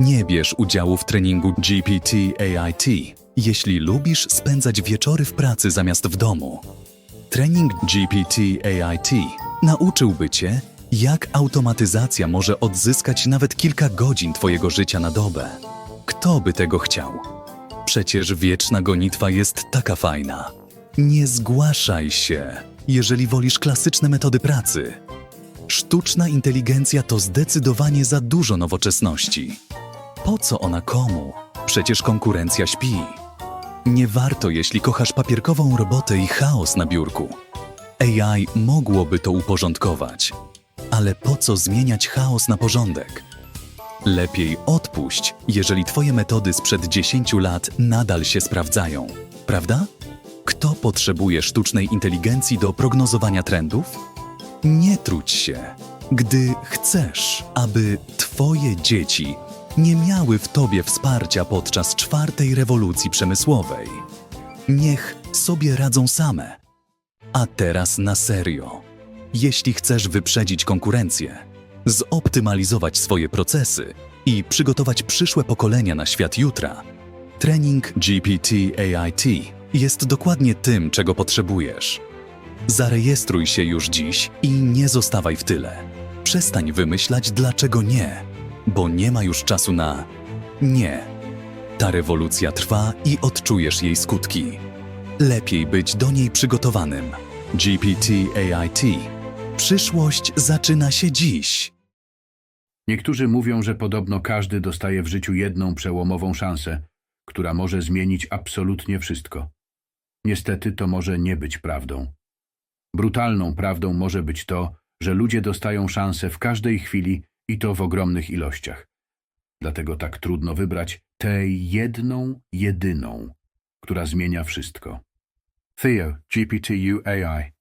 Nie bierz udziału w treningu GPT AIT, jeśli lubisz spędzać wieczory w pracy zamiast w domu. Trening GPT AIT nauczyłby Cię, jak automatyzacja może odzyskać nawet kilka godzin Twojego życia na dobę. Kto by tego chciał? Przecież wieczna gonitwa jest taka fajna. Nie zgłaszaj się, jeżeli wolisz klasyczne metody pracy. Sztuczna inteligencja to zdecydowanie za dużo nowoczesności. Po co ona komu? Przecież konkurencja śpi. Nie warto, jeśli kochasz papierkową robotę i chaos na biurku. AI mogłoby to uporządkować, ale po co zmieniać chaos na porządek? Lepiej odpuść, jeżeli Twoje metody sprzed 10 lat nadal się sprawdzają, prawda? Kto potrzebuje sztucznej inteligencji do prognozowania trendów? Nie trudź się, gdy chcesz, aby Twoje dzieci nie miały w Tobie wsparcia podczas czwartej rewolucji przemysłowej. Niech sobie radzą same. A teraz na serio. Jeśli chcesz wyprzedzić konkurencję, zoptymalizować swoje procesy i przygotować przyszłe pokolenia na świat jutra, trening GPT AIT jest dokładnie tym, czego potrzebujesz. Zarejestruj się już dziś i nie zostawaj w tyle. Przestań wymyślać dlaczego nie, bo nie ma już czasu na nie. Ta rewolucja trwa i odczujesz jej skutki. Lepiej być do niej przygotowanym. GPT AIT. Przyszłość zaczyna się dziś. Niektórzy mówią, że podobno każdy dostaje w życiu jedną przełomową szansę, która może zmienić absolutnie wszystko. Niestety to może nie być prawdą. Brutalną prawdą może być to, że ludzie dostają szansę w każdej chwili i to w ogromnych ilościach. Dlatego tak trudno wybrać tę jedną, jedyną, która zmienia wszystko. Theo, GPTU AI